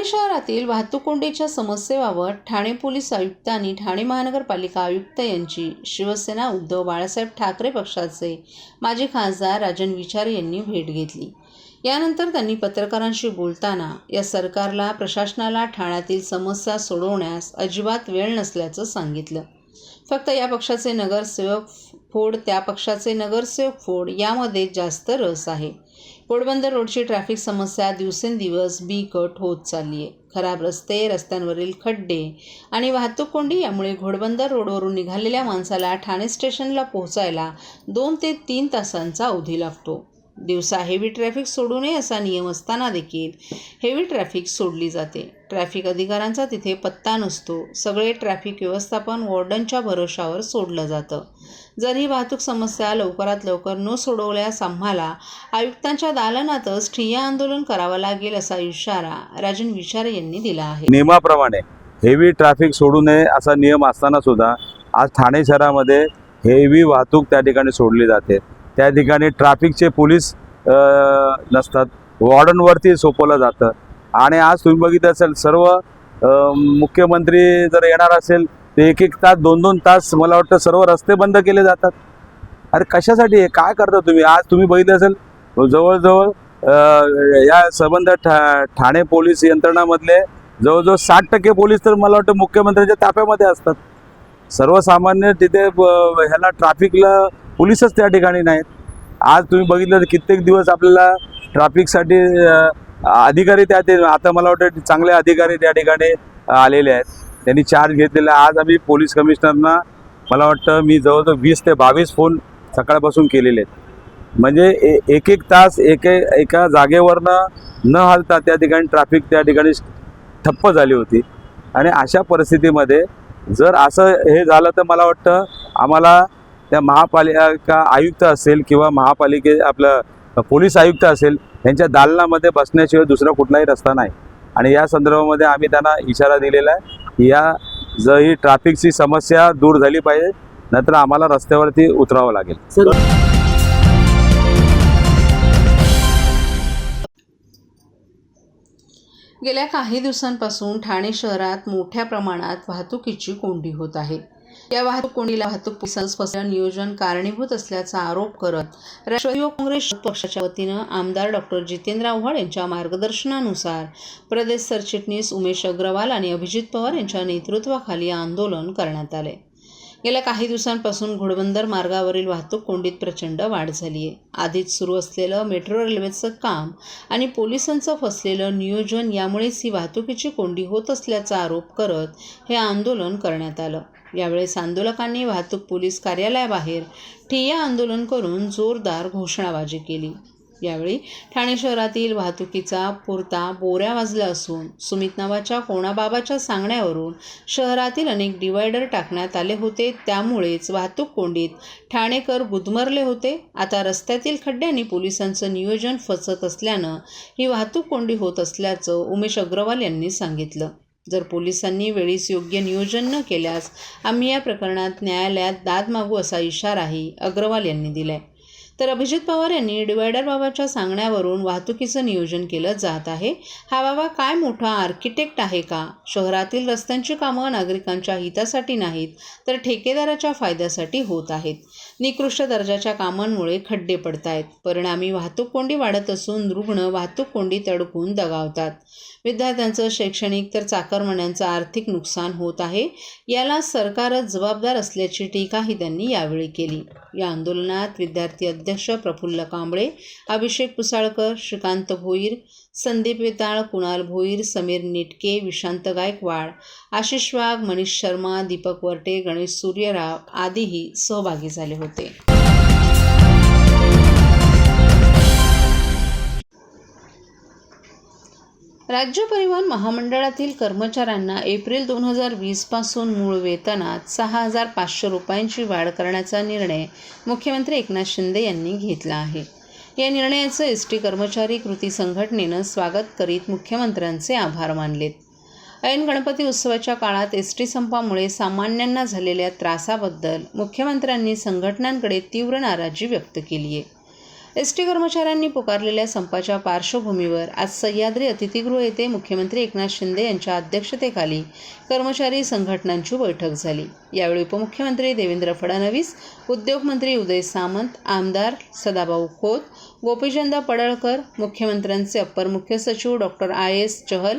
ठाणे शहरातील वाहतूक कोंडीच्या समस्येबाबत ठाणे पोलीस आयुक्तांनी ठाणे महानगरपालिका आयुक्त यांची शिवसेना उद्धव बाळासाहेब ठाकरे पक्षाचे माजी खासदार राजन विचारे यांनी भेट घेतली. यानंतर त्यांनी पत्रकारांशी बोलताना या सरकारला प्रशासनाला ठाण्यातील समस्या सोडवण्यास अजिबात वेळ नसल्याचं सांगितलं. फक्त या पक्षाचे नगरसेवक फोड त्या पक्षाचे नगरसेवक फोड यामध्ये जास्त रस आहे. पोरबंदर रोडची ट्रॅफिक समस्या दिवसेंदिवस बिकट होत चालली आहे खराब रस्ते रस्त्यांवरील खड्डे आणि वाहतूक कोंडी यामुळे घोडबंदर रोडवरून निघालेल्या माणसाला ठाणे स्टेशनला पोहोचायला दोन ते तीन तासांचा अवधी लागतो. दिवसा हेवी ट्रॅफिक सोडू नये असा नियम असताना देखील हेवी ट्रॅफिक सोडली जाते. ट्रॅफिक अधिकाऱ्यांचा तिथे पत्ता नसतो. सगळे ट्रॅफिक व्यवस्थापन वॉर्डनच्या भरोशावर सोडलं जातं. जर ही वाहतूक समस्या लवकरात लवकर न सोडवल्यास आम्हाला आयुक्तांच्या दालनातच ठिय्या आंदोलन करावं लागेल असा इशारा राजन विचारे यांनी दिला आहे. नियमाप्रमाणे हेवी ट्रॅफिक सोडू नये असा नियम असताना सुद्धा आज ठाणे शहरामध्ये हेवी वाहतूक त्या ठिकाणी सोडली जाते. त्या ठिकाणी ट्रॅफिकचे पोलीस नसतात. वॉर्डनवरती सोपवलं जातं. आणि आज तुम्ही बघितलं असेल सर्व मुख्यमंत्री जर येणार असेल तर एक एक तास दोन दोन तास मला वाटतं सर्व रस्ते बंद केले जातात. अरे कशासाठी काय करता तुम्ही? आज तुम्ही बघितलं असेल जवळजवळ या संबंध ठा ठाणे पोलीस यंत्रणामधले जवळजवळ साठ टक्के पोलीस तर मला वाटतं मुख्यमंत्र्यांच्या ताफ्यामध्ये असतात. सर्वसामान्य तिथे ब- ह्याला ट्रॅफिकला पोलीसच त्या ठिकाणी नाहीत. आज तुम्ही बघितलं तर कित्येक दिवस आपल्याला ट्रॅफिकसाठी अधिकारी त्या ते आता मला वाटतं चांगले अधिकारी त्या ठिकाणी आलेले आहेत. त्यांनी चार्ज घेतलेला आहे. आज आम्ही पोलीस कमिशनरना मला वाटतं मी जवळजवळ वीस ते बावीस फोन सकाळपासून केलेले आहेत. म्हणजे ए- एक एक तास एक एका जागेवरनं न हलता त्या ठिकाणी ट्रॅफिक त्या ठिकाणी ठप्प झाली होती. आणि अशा परिस्थितीमध्ये जर असं हे झालं तर मला वाटतं आम्हाला त्या महापालिका आयुक्त असेल किंवा महापालिके आपलं पोलीस आयुक्त असेल यांच्या दालनामध्ये बसण्याशिवाय दुसरा कुठलाही रस्ता नाही. आणि या संदर्भामध्ये आम्ही त्यांना इशारा दिलेला आहे की या जर ही ट्रॅफिकची समस्या दूर झाली पाहिजे नंतर आम्हाला रस्त्यावरती उतरावं लागेल. गेल्या काही दिवसांपासून ठाणे शहरात मोठ्या प्रमाणात वाहतुकीची कोंडी होत आहे. या वाहतूक कोंडीला वाहतूक पोलिसांचं नियोजन कारणीभूत असल्याचा आरोप करत राष्ट्रवादी काँग्रेस पक्षाच्या वतीनं आमदार डॉक्टर जितेंद्र आव्हाड यांच्या मार्गदर्शनानुसार प्रदेश सरचिटणीस उमेश अग्रवाल आणि अभिजित पवार यांच्या नेतृत्वाखाली आंदोलन करण्यात आले. गेल्या काही दिवसांपासून घोडबंदर मार्गावरील वाहतूक कोंडीत प्रचंड वाढ झाली आहे आधीच सुरू असलेलं मेट्रो रेल्वेचं काम आणि पोलिसांचं फसलेलं नियोजन यामुळेच ही वाहतुकीची कोंडी होत असल्याचा आरोप करत हे आंदोलन करण्यात आलं. यावेळेस आंदोलकांनी वाहतूक पोलीस कार्यालयाबाहेर ठिय्या आंदोलन करून जोरदार घोषणाबाजी केली. यावेळी ठाणे शहरातील वाहतुकीचा पुरता बोऱ्या वाजला असून सुमित नावाच्या कोणाबाबाच्या सांगण्यावरून शहरातील अनेक डिवायडर टाकण्यात आले होते. त्यामुळेच वाहतूक कोंडीत ठाणेकर गुदमरले होते. आता रस्त्यातील खड्ड्यांनी पोलिसांचं नियोजन फसत असल्यानं ही वाहतूक कोंडी होत असल्याचं उमेश अग्रवाल यांनी सांगितलं. जर पोलिसांनी वेळीच योग्य नियोजन न केल्यास आम्ही या प्रकरणात न्यायालयात दाद मागू असा इशाराही अग्रवाल यांनी दिलाय. तर अभिजित पवार यांनी डिवायडर बाबाच्या सांगण्यावरून वाहतुकीचं नियोजन केलं जात आहे. हा बाबा काय मोठा आर्किटेक्ट आहे का? शहरातील रस्त्यांची कामं नागरिकांच्या हितासाठी नाहीत तर ठेकेदाराच्या फायद्यासाठी होत आहेत. निकृष्ट दर्जाच्या कामांमुळे खड्डे पडत आहेत परिणामी वाहतूक कोंडी वाढत असून रुग्ण वाहतूक कोंडीत अडकून दगावतात. विद्यार्थ्यांचं शैक्षणिक तर चाकरमान्यांचं आर्थिक नुकसान होत आहे. याला सरकारच जबाबदार असल्याची टीकाही त्यांनी यावेळी केली. या आंदोलनात विद्यार्थी अध्यक्ष प्रफुल्ल कांबळे अभिषेक पुसाळकर श्रीकांत भोईर संदीप वेताळ कुणाल भोईर समीर निटके विशांत गायकवाड आशिष वाघ मनीष शर्मा दीपक वरटे गणेश सूर्यराव आदीही सहभागी झाले होते. राज्य परिवहन महामंडळातील कर्मचाऱ्यांना एप्रिल दोन हजार वीसपासून मूळ वेतनात सहा हजार पाचशे रुपयांची वाढ करण्याचा निर्णय मुख्यमंत्री एकनाथ शिंदे यांनी घेतला आहे. या निर्णयाचं एस टी कर्मचारी कृती संघटनेनं स्वागत करीत मुख्यमंत्र्यांचे आभार मानलेत. ऐन गणपती उत्सवाच्या काळात एस टी संपामुळे सामान्यांना झालेल्या त्रासाबद्दल मुख्यमंत्र्यांनी संघटनांकडे तीव्र नाराजी व्यक्त केली आहे एस टी कर्मचाऱ्यांनी पुकारलेल्या संपाच्या पार्श्वभूमीवर आज सह्याद्री अतिथीगृह येथे मुख्यमंत्री एकनाथ शिंदे यांच्या अध्यक्षतेखाली कर्मचारी संघटनांची बैठक झाली. यावेळी उपमुख्यमंत्री देवेंद्र फडणवीस उद्योगमंत्री उदय सामंत आमदार सदाभाऊ खोत गोपीचंद पडळकर मुख्यमंत्र्यांचे अप्पर मुख्य सचिव डॉक्टर आय. एस. चहल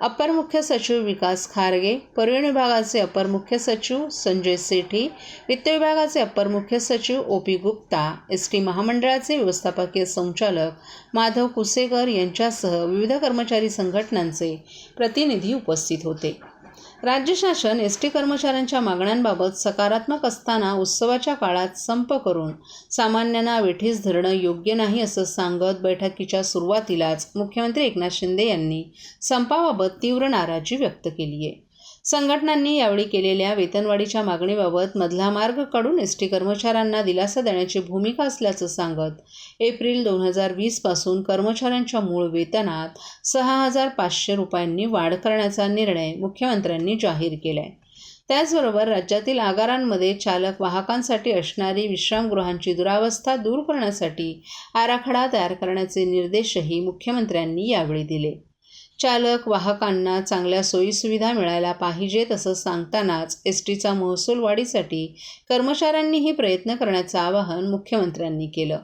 अप्पर मुख्य सचिव विकास खारगे परिवहन विभागाचे अप्पर मुख्य सचिव संजय सेठी वित्त विभागाचे अप्पर मुख्य सचिव O P Gupta S T महामंडळाचे व्यवस्थापकीय संचालक माधव कुसेकर यांच्यासह विविध कर्मचारी संघटनांचे प्रतिनिधी उपस्थित होते. राज्य शासन एस टी कर्मचाऱ्यांच्या मागण्यांबाबत सकारात्मक असताना उत्सवाच्या काळात संप करून सामान्यांना वेठीस धरणं योग्य नाही असं सांगत बैठकीच्या सुरुवातीलाच मुख्यमंत्री एकनाथ शिंदे यांनी संपाबाबत तीव्र नाराजी व्यक्त केली आहे संघटनांनी यावेळी केलेल्या वेतनवाढीच्या मागणीबाबत मधला मार्ग काढून एस टी कर्मचाऱ्यांना दिलासा देण्याची भूमिका असल्याचं सांगत एप्रिल दोन हजार वीसपासून कर्मचाऱ्यांच्या मूळ वेतनात सहा हजार पाचशे रुपयांनी वाढ करण्याचा निर्णय मुख्यमंत्र्यांनी जाहीर केला आहे त्याचबरोबर राज्यातील आगारांमध्ये चालक वाहकांसाठी असणारी विश्रामगृहांची दुरावस्था दूर करण्यासाठी आराखडा तयार करण्याचे निर्देशही मुख्यमंत्र्यांनी यावेळी दिले. चालक वाहकांना चांगल्या सोयीसुविधा मिळायला पाहिजेत असं सांगतानाच एस टीचा महसूल वाढीसाठी कर्मचाऱ्यांनीही प्रयत्न करण्याचं आवाहन मुख्यमंत्र्यांनी केलं.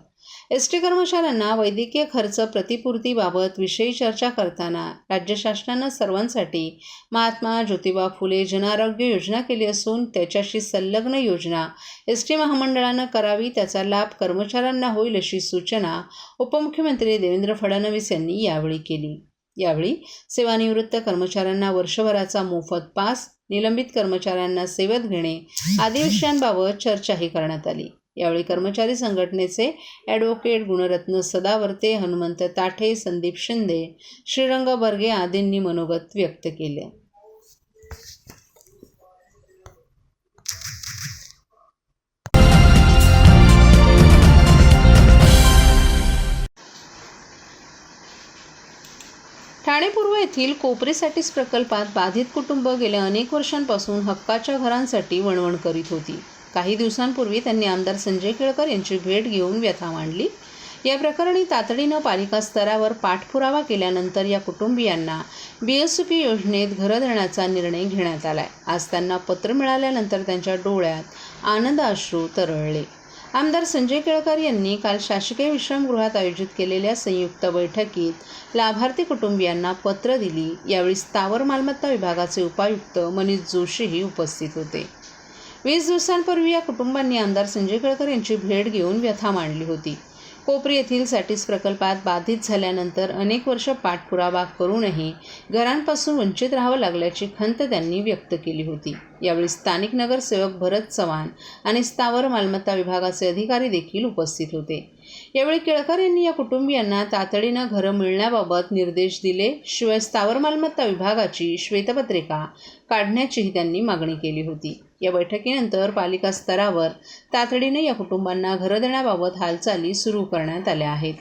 एस टी कर्मचाऱ्यांना वैद्यकीय खर्च प्रतिपूर्तीबाबत विषयी चर्चा करताना राज्य शासनानं सर्वांसाठी महात्मा ज्योतिबा फुले जनआरोग्य योजना केली असून त्याच्याशी संलग्न योजना एस टी महामंडळानं करावी त्याचा लाभ कर्मचाऱ्यांना होईल अशी सूचना उपमुख्यमंत्री देवेंद्र फडणवीस यांनी यावेळी केली. यावेळी सेवानिवृत्त कर्मचाऱ्यांना वर्षभराचा मोफत पास निलंबित कर्मचाऱ्यांना सेवेत घेणे आदी विषयांबाबत चर्चाही करण्यात आली. यावेळी कर्मचारी संघटनेचे ॲडव्होकेट गुणरत्न सदावर्ते हनुमंत ताठे संदीप शिंदे श्रीरंग बर्गे आदींनी मनोगत व्यक्त केले. राणेपूर्व येथील कोपरेसाठीच प्रकल्पात बाधित कुटुंब गेल्या अनेक वर्षांपासून हक्काच्या घरांसाठी वणवण करीत होती. काही दिवसांपूर्वी त्यांनी आमदार संजय केळकर यांची भेट घेऊन व्यथा मांडली. या प्रकरणी तातडीनं पालिका स्तरावर पाठपुरावा केल्यानंतर या कुटुंबियांना बी एस पी योजनेत घरं देण्याचा निर्णय घेण्यात आलाय. आज त्यांना पत्र मिळाल्यानंतर त्यांच्या डोळ्यात आनंद अश्रू तरळले. आमदार संजय केळकर यांनी काल शासकीय विश्रामगृहात आयोजित केलेल्या संयुक्त बैठकीत लाभार्थी कुटुंबियांना पत्र दिली. यावेळी स्थावर मालमत्ता विभागाचे उपायुक्त मनीष जोशीही उपस्थित होते. वीस दिवसांपूर्वी या कुटुंबांनी आमदार संजय केळकर यांची भेट घेऊन व्यथा मांडली होती. कोपरी येथील सॅटिस प्रकल्पात बाधित झाल्यानंतर अनेक वर्ष पाठपुरावा करूनही घरांपासून वंचित राहावं लागल्याची खंत त्यांनी व्यक्त केली होती. यावेळी स्थानिक नगरसेवक भरत चव्हाण आणि स्थावर मालमत्ता विभागाचे अधिकारी देखील उपस्थित होते. यावेळी केळकर यांनी या कुटुंबियांना तातडीनं घरं मिळण्याबाबत निर्देश दिले. शिवाय स्थावर मालमत्ता विभागाची श्वेतपत्रिका काढण्याचीही त्यांनी मागणी केली होती. या बैठकीनंतर पालिका स्तरावर तातडीने या कुटुंबांना घरं देण्याबाबत हालचाली सुरू करण्यात आल्या आहेत.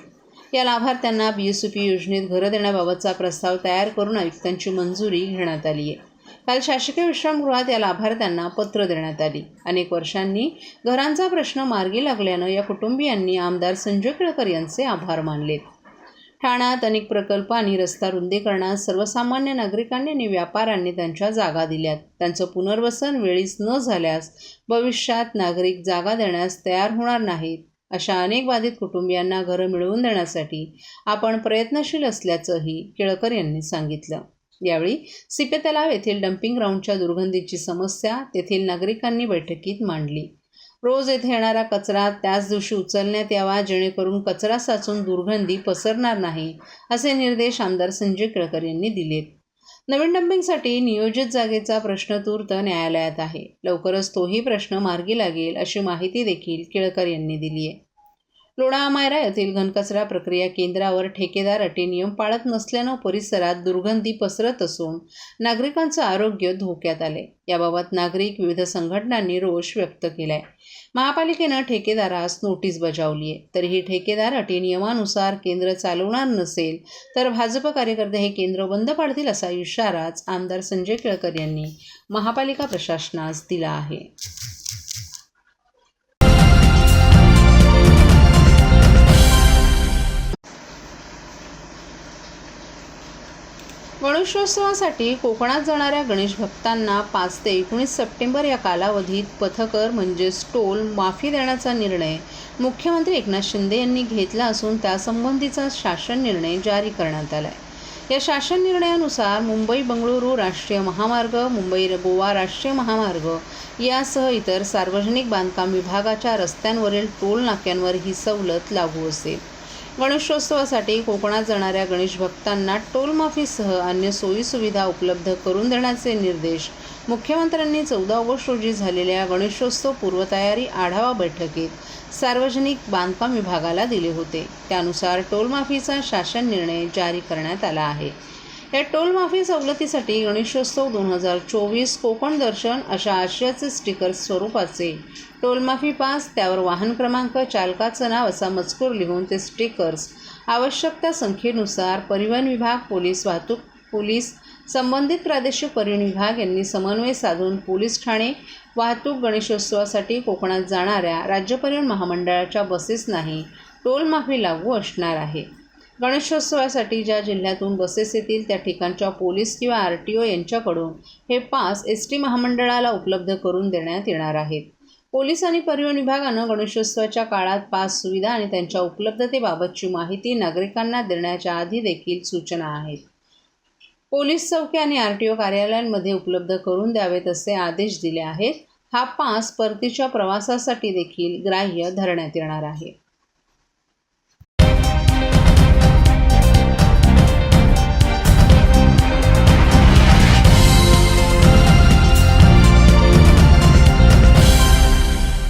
या लाभार्थ्यांना बी एस पी योजनेत घरं देण्याबाबतचा प्रस्ताव तयार करून आयुक्तांची मंजुरी घेण्यात आली आहे काल शासकीय विश्रामगृहात या लाभार्थ्यांना पत्र देण्यात आली. अनेक वर्षांनी घरांचा प्रश्न मार्गी लागल्यानं या कुटुंबियांनी आमदार संजय केळकर यांचे आभार मानलेत. ठाण्यात अनेक प्रकल्प आणि रस्ता रुंदीकरणात सर्वसामान्य नागरिकांनी आणि व्यापाऱ्यांनी त्यांच्या जागा दिल्यात. त्यांचं पुनर्वसन वेळीच न झाल्यास भविष्यात नागरिक जागा देण्यास तयार होणार नाहीत. अशा अनेक बाधित कुटुंबियांना घरं मिळवून देण्यासाठी आपण प्रयत्नशील असल्याचंही केळकर यांनी सांगितलं. यावेळी सिपे तलाव येथील डम्पिंग ग्राउंडच्या दुर्गंधीची समस्या तेथील नागरिकांनी बैठकीत मांडली. रोज येथे येणारा कचरा त्याच दिवशी उचलण्यात यावा जेणेकरून कचरा साचून दुर्गंधी पसरणार नाही असे निर्देश आमदार संजय केळकर यांनी दिलेत. नवीन डम्पिंगसाठी नियोजित जागेचा प्रश्न तूर्त न्यायालयात आहे. लवकरच तोही प्रश्न मार्गी लागेल अशी माहिती देखील केळकर यांनी दिली आहे लोणामायरा येथील घनकचरा प्रक्रिया केंद्रावर ठेकेदार अटी नियम पाळत नसल्यानं परिसरात दुर्गंधी पसरत असून नागरिकांचं आरोग्य धोक्यात आले. याबाबत नागरिक विविध संघटनांनी रोष व्यक्त केलाय. महापालिकेनं ठेकेदारास नोटीस बजावली आहे तरीही ठेकेदार अटी नियमानुसार केंद्र चालवणार नसेल तर भाजप कार्यकर्ते हे केंद्र बंद पाडतील असा इशाराच आमदार संजय केळकर यांनी महापालिका प्रशासनास दिला आहे. गणेशोत्सवासाठी कोकणात जाणाऱ्या गणेश भक्तांना पाच ते एकोणीस सप्टेंबर या कालावधीत पथकर म्हणजेच टोल माफी देण्याचा निर्णय मुख्यमंत्री एकनाथ शिंदे यांनी घेतला असून त्यासंबंधीचा शासन निर्णय जारी करण्यात आला आहे या शासन निर्णयानुसार मुंबई बंगळुरू राष्ट्रीय महामार्ग मुंबई गोवा राष्ट्रीय महामार्ग यासह इतर सार्वजनिक बांधकाम विभागाच्या रस्त्यांवरील टोल नाक्यांवर ही सवलत लागू असेल. गणेशोत्सवासाठी कोकणात जाणाऱ्या गणेश भक्तांना टोलमाफीसह अन्य सोयीसुविधा उपलब्ध करून देण्याचे निर्देश मुख्यमंत्र्यांनी चौदा ऑगस्ट रोजी झालेल्या गणेशोत्सव पूर्वतयारी आढावा बैठकीत सार्वजनिक बांधकाम विभागाला दिले होते. त्यानुसार टोलमाफीचा शासन निर्णय जारी करण्यात आला आहे. या टोलमाफी सवलतीसाठी गणेशोत्सव दोन हजार चोवीस कोकण दर्शन अशा आशयाचे स्टिकर स्वरूपाचे. टोलमाफी पास त्यावर वाहन क्रमांक चालकाचं नाव असा मजकूर लिहून ते स्टिकर्स. आवश्यक त्या संख्येनुसार परिवहन विभाग पोलीस वाहतूक पोलीस संबंधित प्रादेशिक परिवहन विभाग यांनी समन्वय साधून पोलीस ठाणे वाहतूक गणेशोत्सवासाठी कोकणात जाणाऱ्या राज्य परिवहन महामंडळाच्या बसेसनाही टोलमाफी लागू असणार आहे. गणेशोत्सवासाठी ज्या जिल्ह्यातून बसेस येतील त्या ठिकाणच्या पोलीस किंवा आर टी ओ यांच्याकडून हे पास एस टी महामंडळाला उपलब्ध करून देण्यात येणार आहेत. पोलीस आणि परिवहन विभागानं गणेशोत्सवाच्या काळात पास सुविधा आणि त्यांच्या उपलब्धतेबाबतची माहिती नागरिकांना देण्याच्या आधी देखील सूचना आहेत. पोलीस चौक्या आणि आर टी ओ कार्यालयांमध्ये उपलब्ध करून द्यावेत असे आदेश दिले आहेत. हा पास परतीच्या प्रवासासाठी देखील ग्राह्य धरण्यात येणार आहे.